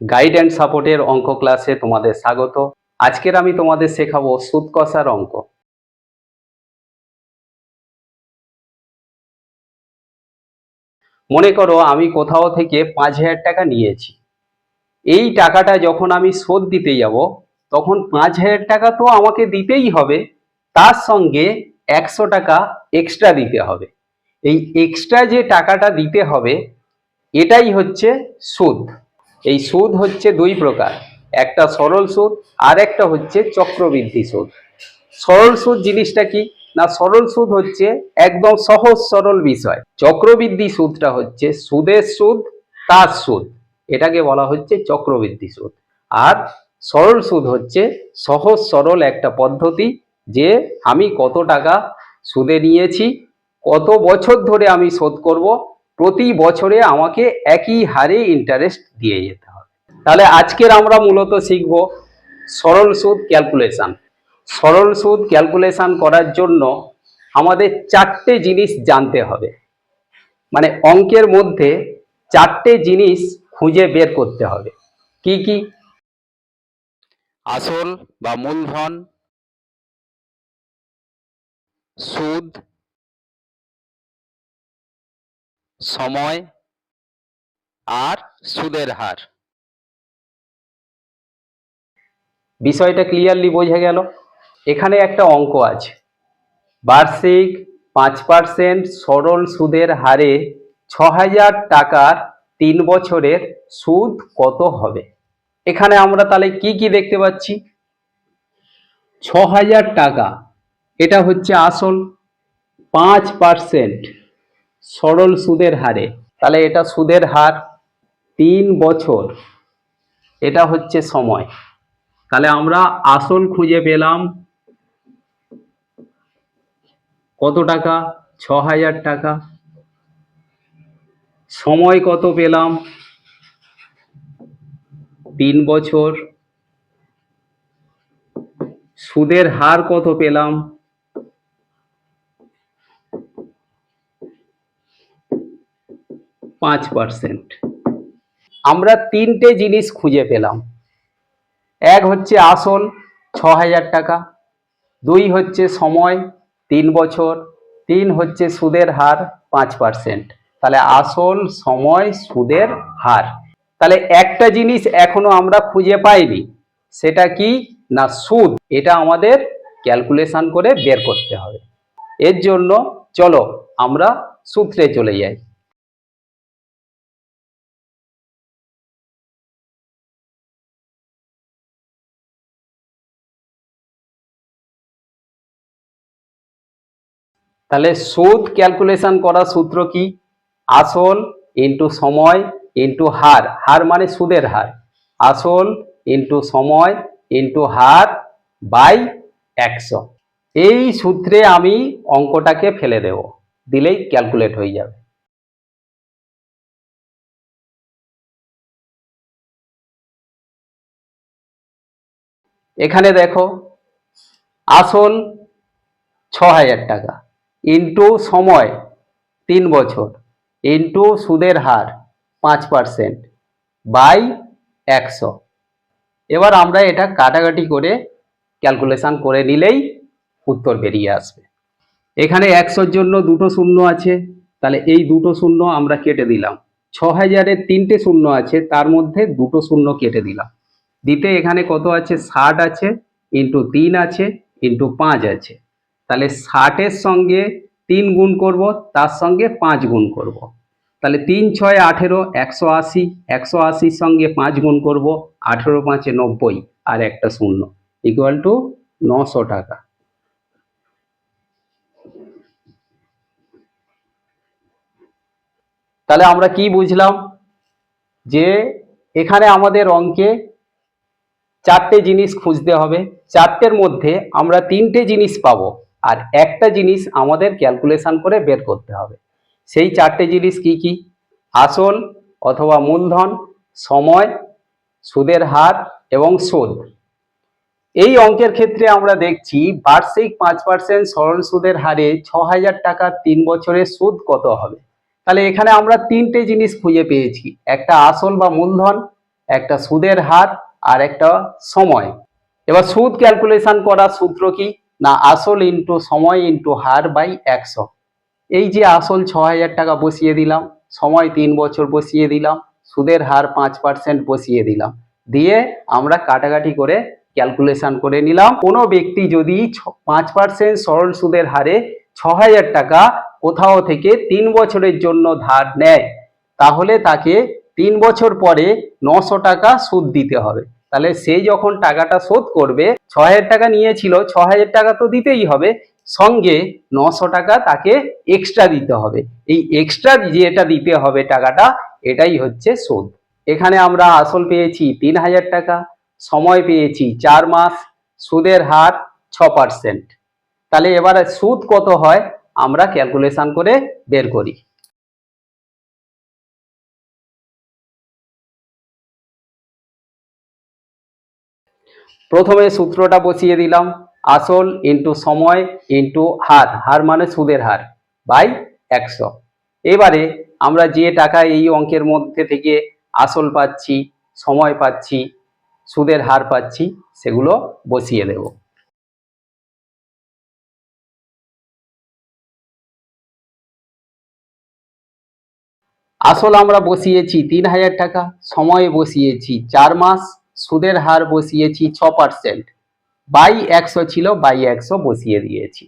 Guide and সাপোর্টের অঙ্ক ক্লাসে তোমাদের স্বাগত। আজকের আমি তোমাদের শেখাবো সুদ কষার অঙ্ক। মনে করো আমি কোথাও থেকে পাঁচ হাজার টাকা নিয়েছি। এই টাকাটা যখন আমি শোধ দিতে যাব, তখন পাঁচ হাজার টাকা তো আমাকে দিতেই হবে, তার সঙ্গে একশো টাকা এক্সট্রা দিতে হবে। এই এক্সট্রা যে টাকাটা দিতে হবে, এটাই হচ্ছে সুদ। এই সুদ হচ্ছে দুই প্রকার। একটা সরল সুদ, আর একটা হচ্ছে চক্রবৃদ্ধি সুদ। সরল সুদ জিনিসটা কি? না, সরল সুদ হচ্ছে একদম সহজ সরল বিষয়। চক্রবৃদ্ধি সুদটা হচ্ছে সুদের সুদ, তার সুদ। এটাকে বলা হচ্ছে চক্রবৃদ্ধি সুদ। আর সরল সুদ হচ্ছে সহজ সরল একটা পদ্ধতি যে আমি কত টাকা সুদে নিয়েছি, কত বছর ধরে আমি শোধ করব প্রতি বছরে আমাকে একই হারে ইন্টারেস্ট দিয়ে যেতে হবে। তাহলে আজকের আমরা মূলত শিখব সরল সুদ ক্যালকুলেশন সরল সুদ ক্যালকুলেশন করার জন্য আমাদের চারটে জিনিস জানতে হবে। মানে অঙ্কের মধ্যে চারটে জিনিস খুঁজে বের করতে হবে। কি কি? আসল বা মূলধন, সুদ সময় আর সুদের হার। বিষয়টা ক্লিয়ারলি বোঝা গেল। এখানে একটা অঙ্ক আছে। বার্ষিক পাঁচ পার্সেন্ট সরল সুদের হারে ছ হাজার টাকার তিন বছরের সুদ কত হবে? এখানে আমরা তাহলে কি কি দেখতে পাচ্ছি? ছ হাজার টাকা, এটা হচ্ছে আসল। পাঁচ পার্সেন্ট সরল সুদের হারে। তাহলে এটা সুদের হার তিন বছর। এটা হচ্ছে সময়। তাহলে আমরা আসল খুঁজে পেলাম কত টাকা? ছ হাজার টাকা। সময় কত পেলাম? তিন বছর। সুদের হার কত পেলাম? পাঁচ পার্সেন্ট। আমরা তিনটে জিনিস খুঁজে পেলাম। এক হচ্ছে আসল ছ হাজার টাকা। দুই হচ্ছে সময়, তিন বছর। তিন হচ্ছে সুদের হার, পাঁচ পার্সেন্ট। তাহলে আসল, সময়, সুদের হার। তাহলে একটা জিনিস এখনও আমরা খুঁজে পাইনি। সেটা কি? না, সুদ। এটা আমাদের ক্যালকুলেশন করে বের করতে হবে। এর জন্য চলো আমরা সূত্রে চলে যাই। তাহলে সুদ ক্যালকুলেশন করার সূত্র কি? আসল ইন্টু সময় ইন্টু হার। হার মানে সুদের হার। আসল ইন্টু সময় ইন্টু হার বাই একশো। এই সূত্রে আমি অঙ্কটাকে ফেলে দেব। দিলেই ক্যালকুলেট হয়ে যাবে। এখানে দেখো, আসল ছ হাজার টাকা। ইন্টু সময় তিন বছর, ইন্টু সুদের হার পাঁচ পার্সেন্ট বাই একশো। এবার আমরা এটা কাটাকাটি করে ক্যালকুলেশন করে নিলেই উত্তর বেরিয়ে আসবে। এখানে একশোর জন্য দুটো শূন্য আছে, তাহলে এই দুটো শূন্য আমরা কেটে দিলাম। ছ হাজারের তিনটে শূন্য আছে, তার মধ্যে দুটো শূন্য কেটে দিলাম। দিতে এখানে কত আছে? ষাট আছে, ইন্টু তিন আছে, ইন্টু পাঁচ আছে। তাহলে ষাটের সঙ্গে তিন গুণ করব, তার সঙ্গে পাঁচ গুণ করব। তাহলে তিন ছয় আঠেরো একশো আশি, একশো আশির সঙ্গে পাঁচ গুণ করব, আঠেরো পাঁচে নব্বই আর একটা শূন্য ইকুয়াল টু নশো টাকা। তাহলে আমরা কি বুঝলাম? যে এখানে আমাদের অঙ্কে চারটে জিনিস খুঁজতে হবে, চারটের মধ্যে আমরা তিনটে জিনিস পাবো। আর একটা জিনিস আমাদের ক্যালকুলেশন করে বের করতে হবে। সেই চারটে জিনিস কি কি? আসল অথবা মূলধন, সময়, সুদের হার এবং সুদ। এই অঙ্কের ক্ষেত্রে আমরা দেখছি বার্ষিক পাঁচ পার্সেন্ট সরল সুদের হারে ছ হাজার টাকা তিন বছরের সুদ কত হবে? তাহলে এখানে আমরা তিনটে জিনিস খুঁজে পেয়েছি। একটা আসল বা মূলধন, একটা সুদের হার আর একটা সময়। এবার সুদ ক্যালকুলেশন করার সূত্র কি? না, আসল ইন্টু সময় ইন্টু হার বাই একশো। এই যে আসল ছ হাজার টাকা বসিয়ে দিলাম, সময় তিন বছর বসিয়ে দিলাম, সুদের হার পাঁচ পার্সেন্ট বসিয়ে দিলাম। দিয়ে আমরা কাটাকাটি করে ক্যালকুলেশন করে নিলাম, কোনো ব্যক্তি যদি পাঁচ পার্সেন্ট সরল সুদের হারে ছ হাজার টাকা কোথাও থেকে তিন বছরের জন্য ধার নেয়, তাহলে তাকে তিন বছর পরে নশো টাকা সুদ দিতে হবে। তাহলে সে যখন টাকাটা শোধ করবে ছ হাজার টাকা নিয়েছিল ছ হাজার টাকা তো দিতেই হবে। সঙ্গে নশো টাকা তাকে এক্সট্রা দিতে হবে। এই এক্সট্রা যেটা দিতে হবে টাকাটা, এটাই হচ্ছে শোধ। এখানে আমরা আসল পেয়েছি তিন হাজার টাকা, সময় পেয়েছি চার মাস, সুদের হার ছ পার্সেন্ট তাহলে এবারে সুদ কত হয়, আমরা ক্যালকুলেশন করে বের করি। প্রথমে সূত্রটা বসিয়ে দিলাম। আসল ইন্টু সময় ইন্টু হার। হার মানে সুদের হার বাই একশো। এবারে আমরা যে টাকা এই অঙ্কের মধ্যে থেকে আসল পাচ্ছি, সময় পাচ্ছি, সুদের হার পাচ্ছি, সেগুলো বসিয়ে দেব। আসল আমরা বসিয়েছি তিন হাজার টাকা, সময়ে বসিয়েছি চার মাস। সুদের হার বসিয়েছি ছ পার্সেন্ট বাই একশো ছিল, বাই একশো বসিয়ে দিয়েছি।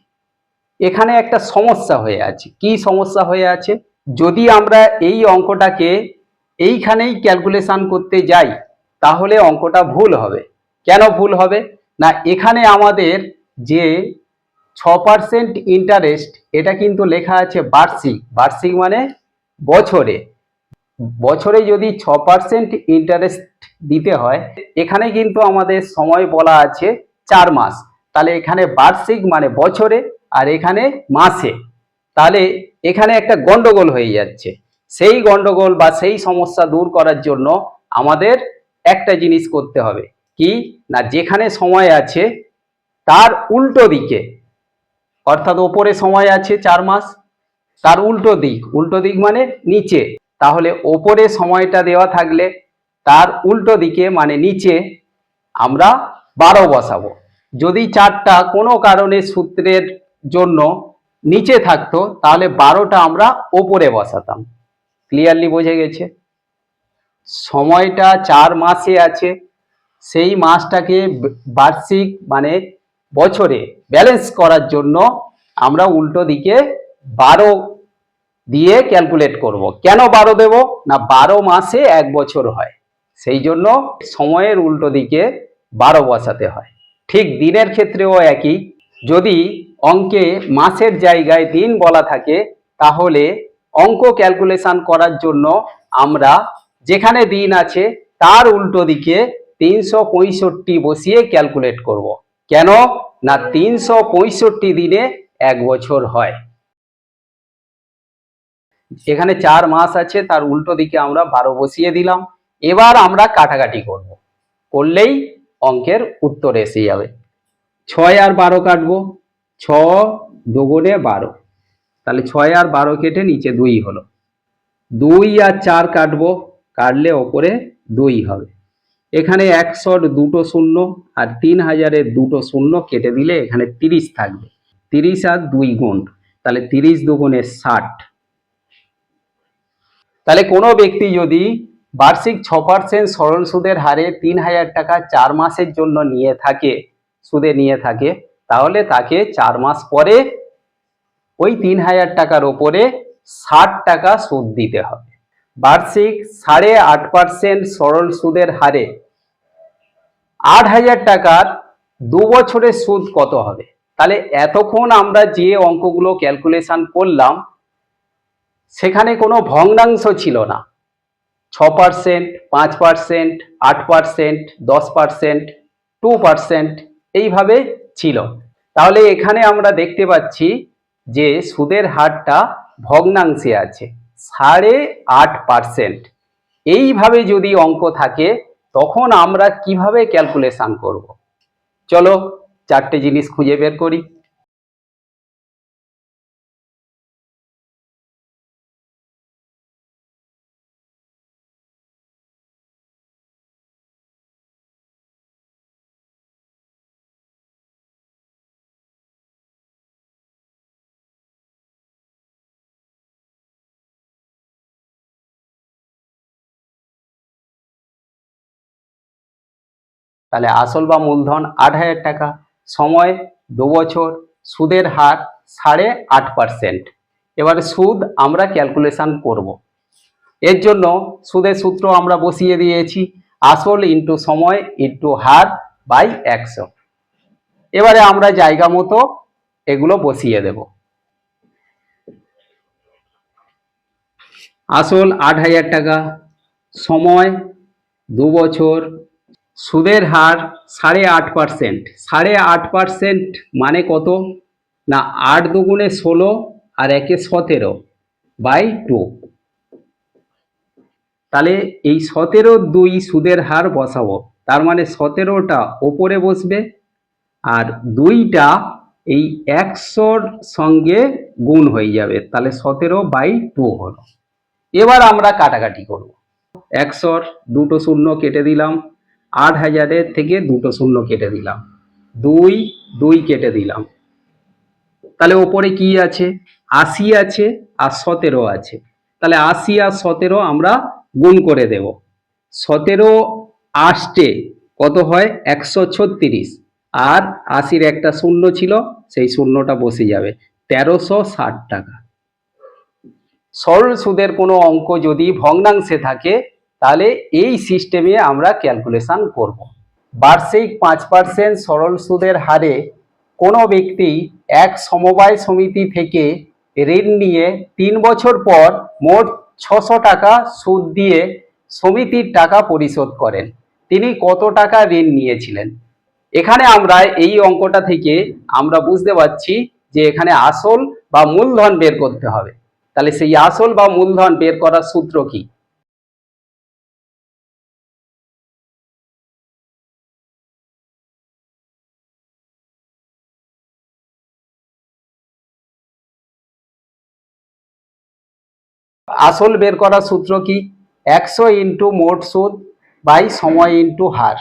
এখানে একটা সমস্যা হয়ে আছে। কি সমস্যা হয়ে আছে? যদি আমরা এই অঙ্কটাকে এইখানেই ক্যালকুলেশন করতে যাই, তাহলে অঙ্কটা ভুল হবে। কেন ভুল হবে? না, এখানে আমাদের যে ছ পার্সেন্ট ইন্টারেস্ট এটা কিন্তু লেখা আছে বার্ষিক। বার্ষিক মানে বছরে। বছরে যদি ছ পার্সেন্ট ইন্টারেস্ট দিতে হয়, এখানে কিন্তু আমাদের সময় বলা আছে চার মাস। তাহলে এখানে বার্ষিক মানে বছরে আর এখানে মাসে। তাহলে এখানে একটা গন্ডগোল হয়ে যাচ্ছে। সেই গন্ডগোল বা সেই সমস্যা দূর করার জন্য আমাদের একটা জিনিস করতে হবে। কি? না, যেখানে সময় আছে, তার উল্টো দিকে। অর্থাৎ ওপরে সময় আছে চার মাস, তার উল্টো দিক। উল্টো দিক মানে নিচে। তাহলে ওপরে সময়টা দেওয়া থাকলে তার উল্টো দিকে মানে নিচে আমরা বারো বসাবো। যদি চারটা কোনো কারণে সূত্রের জন্য নিচে থাকতো, তাহলে বারোটা আমরা ওপরে বসাতাম। ক্লিয়ারলি বোঝা গেছে? সময়টা চার মাসে আছে, সেই মাসটাকে বার্ষিক মানে বছরে ব্যালেন্স করার জন্য আমরা উল্টো দিকে বারো দিয়ে ক্যালকুলেট করব। কেন বারো দেব? না বারো মাসে এক বছর হয়। সেই জন্য সময়ের উল্টো দিকে বারো বসাতে হয়। ঠিক দিনের ক্ষেত্রেও একই। যদি অঙ্কে মাসের জায়গায় দিন বলা থাকে, তাহলে অঙ্ক ক্যালকুলেশন করার জন্য আমরা যেখানে দিন আছে, তার উল্টো দিকে তিনশো পঁয়ষট্টি বসিয়ে ক্যালকুলেট করব। কেন? না তিনশো পঁয়ষট্টি দিনে এক বছর হয়। এখানে চার মাস আছে, তার উল্টো দিকে আমরা বারো বসিয়ে দিলাম। এবার আমরা কাটাকাটি করব। করলেই অঙ্কের উত্তর এসে যাবে। ছয় আর বারো কাটবো। ছ দুগুণে বারো। তাহলে ছয় আর বারো কেটে নিচে দুই হলো। দুই আর চার কাটবো। কাটলে ওপরে দুই হবে। এখানে একশোর দুটো শূন্য আর তিন হাজারের দুটো শূন্য কেটে দিলে এখানে তিরিশ থাকবে। তিরিশ আর দুই গুণ। তাহলে তিরিশ দুগুণে ষাট। তাহলে কোনো ব্যক্তি যদি বার্ষিক ছ পার্সেন্ট সরল সুদের হারে তিন হাজার টাকা চার মাসের জন্য নিয়ে থাকে, সুদে নিয়ে থাকে, তাহলে তাকে চার মাস পরে ওই তিন হাজার টাকার ওপরে ষাট টাকা সুদ দিতে হবে। বার্ষিক সাড়ে আট পার্সেন্ট সরল সুদের হারে আট হাজার টাকার দু বছরের সুদ কত হবে? তাহলে এতক্ষণ আমরা যে অঙ্কগুলো ক্যালকুলেশন করলাম সেখানে কোনো ভগ্নাংশ ছিল না। ছ পার্সেন্ট পাঁচ পার্সেন্ট আট পার্সেন্ট দশ পার্সেন্ট টু পার্সেন্ট এইভাবে ছিল। তাহলে এখানে আমরা দেখতে পাচ্ছি যে সুদের হারটা ভগ্নাংশে আছে, সাড়ে আট পার্সেন্ট এইভাবে যদি অঙ্ক থাকে, তখন আমরা কীভাবে ক্যালকুলেশন করব? চলো চারটে জিনিস খুঁজে বের করি। তাহলে আসল বা মূলধন আট হাজার টাকা। সময় দু বছর, সুদের হার সাড়ে আট পার্সেন্ট এবারে সুদ আমরা ক্যালকুলেশান করব। এর জন্য সুদের সূত্র আমরা বসিয়ে দিয়েছি, আসল ইন্টু সময় ইন্টু হার বাই একশো। এবারে আমরা জায়গা মতো এগুলো বসিয়ে দেব। আসল আট হাজার টাকা। সময় দু বছর সুদের হার সাড়ে আট পার্সেন্ট। সাড়ে আট পার্সেন্ট মানে কত? না, আট দুগুণে ষোলো আর একে সতেরো বাই টু। তাহলে এই সতেরো দুই সুদের হার বসাবো। তার মানে সতেরোটা ওপরে বসবে আর দুইটা এই একশোর সঙ্গে গুণ হয়ে যাবে। তাহলে সতেরো বাই টু হলো। এবার আমরা কাটাকাটি করব। একশোর দুটো শূন্য কেটে দিলাম। আট হাজারের থেকে দুটো শূন্য কেটে দিলাম। দুই দুই কেটে দিলাম। তাহলে ওপরে কি আছে? আশি আছে আর সতেরো আছে। তাহলে আশি আর সতেরো আমরা গুণ করে দেব। সতেরো আষ্টে কত হয়? একশো ছত্রিশ। আর আশির একটা শূন্য ছিল, সেই শূন্যটা বসে যাবে। তেরোশো ষাট টাকা। সরল সুদের কোনো অঙ্ক যদি ভগ্নাংশে থাকে তাহলে এই সিস্টেমে আমরা ক্যালকুলেশন করব। বার্ষিক পাঁচ পার্সেন্ট সরল সুদের হারে কোনো ব্যক্তি এক সমবায় সমিতি থেকে ঋণ নিয়ে তিন বছর পর মোট ছশো টাকা সুদ দিয়ে সমিতির টাকা পরিশোধ করেন। তিনি কত টাকা ঋণ নিয়েছিলেন? এখানে আমরা এই অঙ্কটা থেকে আমরা বুঝতে পারছি যে এখানে আসল বা মূলধন বের করতে হবে। তাহলে সেই আসল বা মূলধন বের করার সূত্র কি? আসল বের করার সূত্র কি? একশো ইন্টু মোট সুদ বাই সময় ইন্টু হার।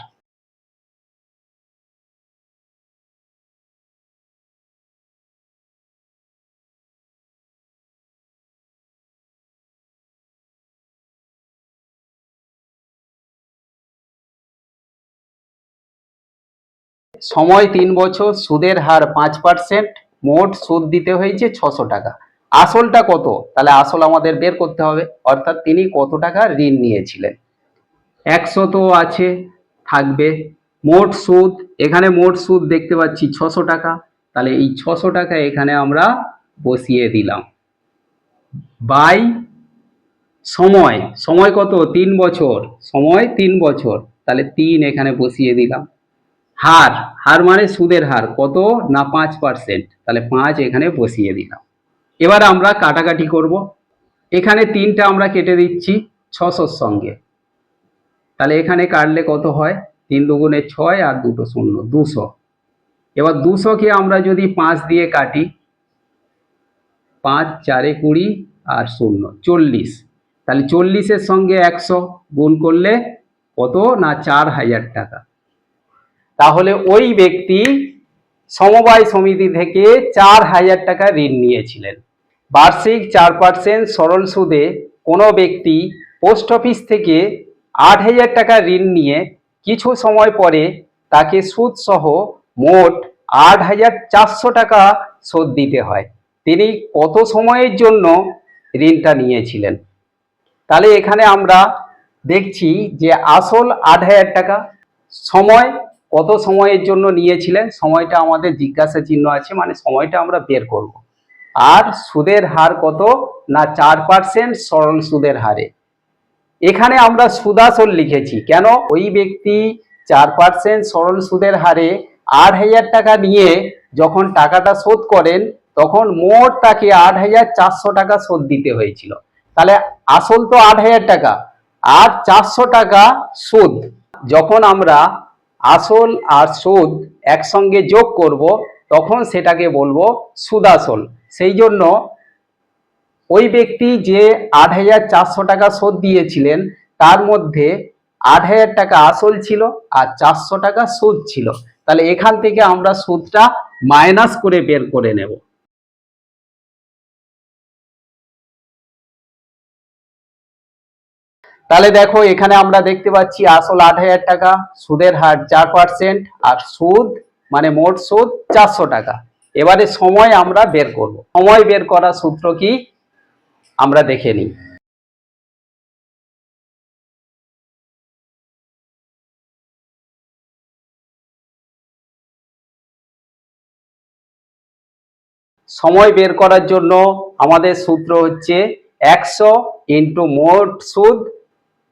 সময় তিন বছর, সুদের হার পাঁচ পার্সেন্ট, মোট সুদ দিতে হয়েছে ছশো টাকা। আসলটা কত? তাহলে আসল আমাদের বের করতে হবে। অর্থাৎ তিনি কত টাকা ঋণ নিয়েছিলেন? একশো তো আছে, থাকবে। মোট সুদ, এখানে মোট সুদ দেখতে পাচ্ছি ছশো টাকা। তাহলে এই ছশো টাকা এখানে আমরা বসিয়ে দিলাম। বাই সময় সময় কত? তিন বছর। সময় তিন বছর। তাহলে তিন এখানে বসিয়ে দিলাম। হার হার মানে সুদের হার। কত? না, পাঁচ পার্সেন্ট তাহলে পাঁচ এখানে বসিয়ে দিলাম। এবার আমরা কাটাকাটি করব। এখানে তিনটা আমরা কেটে দিচ্ছি ছশোর সঙ্গে। তাহলে এখানে কাটলে কত হয়? তিন দুগুণে ছয় আর দুটো শূন্য, দুশো। এবার দুশোকে আমরা যদি পাঁচ দিয়ে কাটি, পাঁচ, চারে কুড়ি আর শূন্য, চল্লিশ। তাহলে চল্লিশের সঙ্গে একশো গুণ করলে কত না চার হাজার টাকা। তাহলে ওই ব্যক্তি সমবায় সমিতি থেকে চার হাজার টাকা ঋণ নিয়েছিলেন। বার্ষিক চার পার্সেন্ট সরল সুদে কোনো ব্যক্তি পোস্ট অফিস থেকে আট হাজার টাকা ঋণ নিয়ে কিছু সময় পরে তাকে সুদ সহ মোট আট হাজার চারশো টাকা শোধ দিতে হয়। তিনি কত সময়ের জন্য ঋণটা নিয়েছিলেন? তাহলে এখানে আমরা দেখছি যে আসল আট হাজার টাকা সময় কত সময়ের জন্য নিয়েছিলেন? সময়টা আমাদের জিজ্ঞাসা চিহ্ন আছে মানে সময়টা আমরা বের করব। আর সুদের হার কত? না চার পার্সেন্ট সরল সুদের হারে। এখানে আমরা সুদাসল লিখেছি। কেন? ওই ব্যক্তি চার পার্সেন্ট সরল সুদের হারে আট হাজার টাকা নিয়ে যখন টাকাটা শোধ করেন, তখন মোট তাকে আট হাজার চারশো টাকা শোধ দিতে হয়েছিল। তাহলে আসল তো আট হাজার টাকা, আর চারশো টাকা সুদ যখন আমরা আসল আর সুদ একসঙ্গে যোগ করব, তখন সেটাকে বলব সুদাসল। সেই জন্য ওই ব্যক্তি যে আট হাজার চারশো টাকা শোধ দিয়েছিলেন, তার মধ্যে আট হাজার টাকা আসল ছিল আর চারশো টাকা সুদ ছিল। তাহলে এখান থেকে আমরা সুদটা মাইনাস করে বের করে নেব। তাহলে দেখো, এখানে আমরা দেখতে পাচ্ছি আসল আট হাজার টাকা, সুদের হার চার পার্সেন্ট আর সুদ মানে মোট সুদ চারশো টাকা। এবারে সময় আমরা বের করব। সময় বের করার সূত্র কি? আমরা দেখে নিই। সময় বের করার জন্য আমাদের সূত্র হচ্ছে একশো ইন্টু মোট সুদ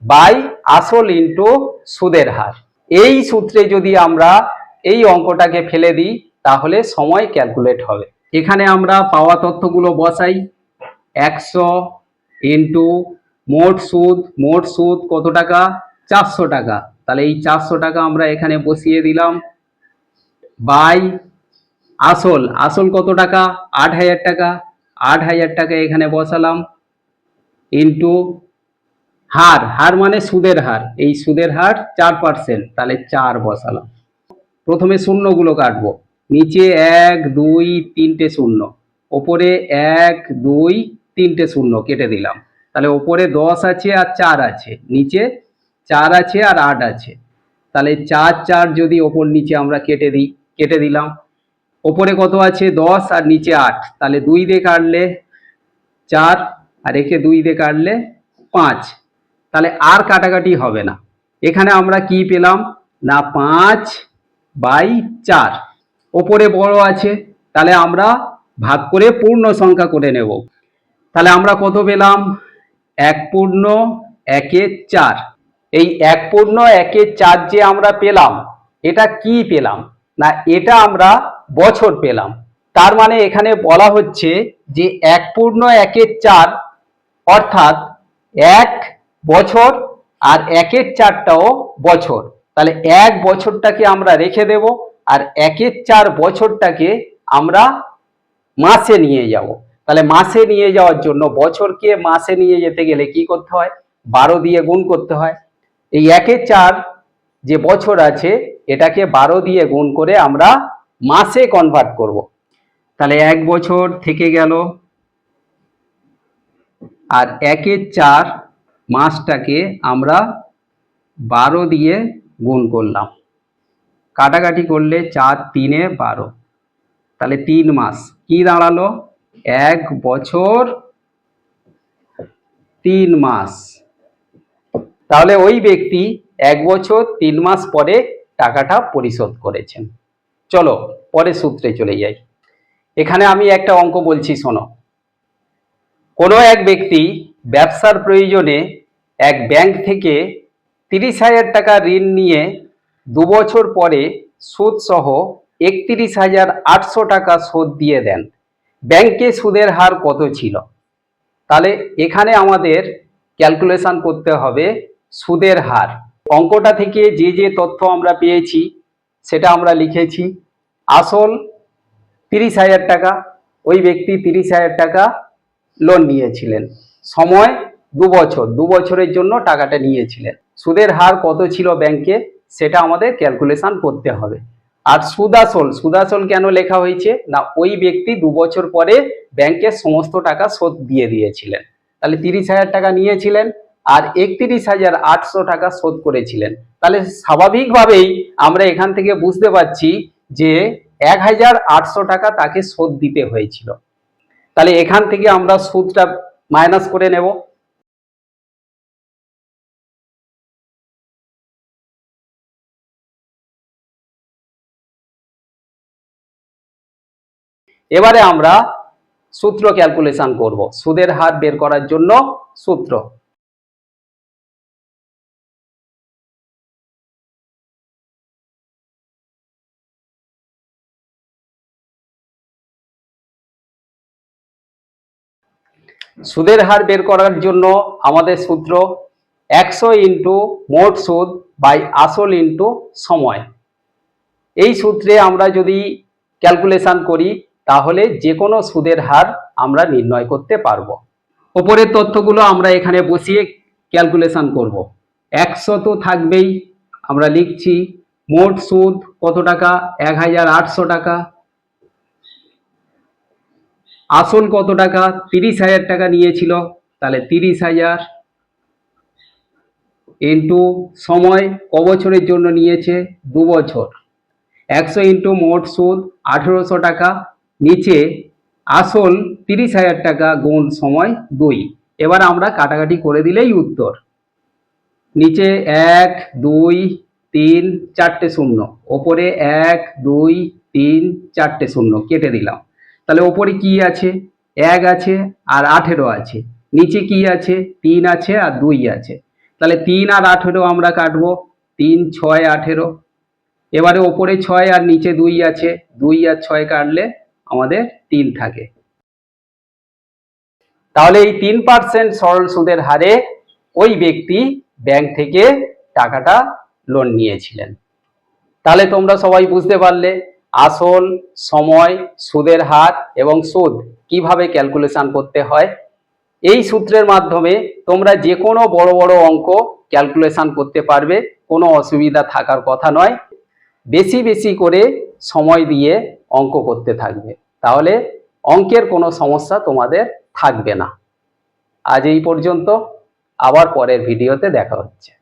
বাই আসল ইন্টু সুদের হার। এই সূত্রে যদি আমরা এই অঙ্কটাকে ফেলে দিই তাহলে সময় ক্যালকুলেট হবে। এখানে আমরা পাওয়া তথ্যগুলো বসাই। একশো ইন্টু মোট সুদ মোট সুদ কত টাকা? চারশো টাকা। তাহলে এই চারশো টাকা আমরা এখানে বসিয়ে দিলাম। বাই আসল। আসল কত টাকা? আট হাজার টাকা। আট হাজার টাকা এখানে বসালাম। ইন্টু হার। হার মানে সুদের হার। এই সুদের হার চার পার্সেন্ট তাহলে চার বসালাম। প্রথমে শূন্যগুলো কাটবো। নিচে এক, দুই, তিনটে শূন্য। ওপরে এক, দুই, তিনটে শূন্য কেটে দিলাম। তাহলে ওপরে দশ আছে আর চার আছে। নিচে চার আছে আর আট আছে। তাহলে চার চার যদি ওপর নিচে আমরা কেটে দিই, কেটে দিলাম। ওপরে কত আছে? দশ আর নিচে আট। তাহলে দুই দিয়ে কাটলে চার আর একে দুই দিয়ে কাটলে পাঁচ। তাহলে আর কাটাকাটি হবে না। এখানে আমরা কি পেলাম? না, পাঁচ বাই চার। ওপরে বড় আছে, তাহলে আমরা ভাগ করে পূর্ণ সংখ্যা করে নেব। তাহলে আমরা কত পেলাম? এক পূর্ণ, একে চার। এই এক পূর্ণ, একে চার যে আমরা পেলাম, এটা কি পেলাম? না, এটা আমরা বছর পেলাম। তার মানে এখানে বলা হচ্ছে যে এক পূর্ণ, একে চার, অর্থাৎ এক বছর আর একের চারটাও বছর। তাহলে এক বছরটাকে আমরা রেখে দেব। আর একের চার বছরটাকে আমরা মাসে নিয়ে যাব। তাহলে মাসে নিয়ে যাওয়ার জন্য বছরকে মাসে নিয়ে যেতে গেলে কি করতে হয়? বারো দিয়ে গুণ করতে হয়। এই একের চার যে বছর আছে, এটাকে বারো দিয়ে গুণ করে আমরা মাসে কনভার্ট করব। তাহলে এক বছর থেকে গেল। আর একের চার মাসটাকে আমরা বারো দিয়ে গুণ করলাম। কাটাকাটি করলে চার, তিনে বারো। তাহলে তিন মাস। কি দাঁড়াল? এক বছর তিন মাস। তাহলে ওই ব্যক্তি এক বছর তিন মাস পরে টাকাটা পরিশোধ করেছেন। চলো, পরের সূত্রে চলে যাই। এখানে আমি একটা অঙ্ক বলছি, শোনো। কোনো এক ব্যক্তি ব্যবসার প্রয়োজনে এক ব্যাংক থেকে তিরিশ হাজার টাকা ঋণ নিয়ে দু বছর পরে সুদ সহ একত্রিশ হাজার আটশো টাকা শোধ দিয়ে দেন। ব্যাংকে সুদের হার কত ছিল? তাহলে এখানে আমাদের ক্যালকুলেশন করতে হবে সুদের হার। অঙ্কটা থেকে যে যে তথ্য আমরা পেয়েছি, সেটা আমরা লিখেছি। আসল তিরিশ হাজার টাকা, ওই ব্যক্তি তিরিশ হাজার টাকা লোন নিয়েছিলেন। সময় দু বছর দু বছরের জন্য টাকাটা নিয়েছিলেন। সুদের হার কত ছিল ব্যাংকে? সেটা আমাদের ক্যালকুলেশন করতে হবে। আর সুদাসল সুদাসল কেন লেখা হয়েছে? না, ওই ব্যক্তি দু বছর পরে ব্যাংকের সমস্ত টাকা শোধ দিয়ে দিয়েছিলেন। তাহলে তিরিশ হাজার টাকা নিয়েছিলেন আর একত্রিশ হাজার আটশো টাকা শোধ করেছিলেন। তাহলে স্বাভাবিকভাবেই আমরা এখান থেকে বুঝতে পারছি যে এক হাজার আটশো টাকা তাকে শোধ দিতে হয়েছিল। তাহলে এখান থেকে আমরা সুদটা মাইনাস করে নেব। এবারে আমরা সূত্র ক্যালকুলেশন করব। সুদের হার বের করার জন্য সূত্র। সুদের হার বের করার জন্য আমাদের সূত্র একশো ইন্টু মোট সুদ বাই আসল ইন্টু সময়। এই সূত্রে আমরা যদি ক্যালকুলেশন করি তাহলে যে কোনো সুদের হার আমরা নির্ণয় করতে পারব। ওপরের তথ্যগুলো আমরা এখানে বসিয়ে ক্যালকুলেশন করব। একশো তো থাকবেই, আমরা লিখছি মোট সুদ কত টাকা? এক হাজার আটশো টাকা। আসল কত টাকা? তিরিশ হাজার টাকা নিয়েছিল, তাহলে তিরিশ হাজার ইন্টু সময় ক বছরের জন্য নিয়েছে দু বছর। একশো ইন্টু মোট সুদ আঠেরোশো টাকা নিচে আসল তিরিশ হাজার টাকা গুণ সময় দুই। এবার আমরা কাটাকাটি করে দিলেই উত্তর। নিচে এক, দুই, তিন, চারটে শূন্য। ওপরে এক, দুই, তিন, চারটে শূন্য। কেটে দিলাম। তাহলে ওপরে কি আছে? এক আছে আর আঠেরো আছে। নিচে কি আছে? তিন আছে আর দুই আছে। তাহলে তিন আর আঠেরো আমরা কাটবো। তিন, ছয়, আঠেরো। এবারে ওপরে ছয় আর নিচে দুই আছে। দুই আর ছয় কাটলে আমাদের তিন থাকে। তাহলে এই তিন পার্সেন্ট সরল সুদের হারে ওই ব্যক্তি ব্যাংক থেকে টাকাটা লোন নিয়েছিলেন। তাহলে তোমরা সবাই বুঝতে পারলে আসল, সময়, সুদের হার এবং সুদ কীভাবে ক্যালকুলেশন করতে হয়। এই সূত্রের মাধ্যমে তোমরা যে কোনো বড় বড় অঙ্ক ক্যালকুলেশন করতে পারবে, কোনো অসুবিধা থাকার কথা নয়। বেশি বেশি করে সময় দিয়ে অঙ্ক করতে থাকবে। তাহলে অঙ্কের কোনো সমস্যা তোমাদের থাকবে না। আজ এই পর্যন্ত, আবার পরের ভিডিওতে দেখা হচ্ছে।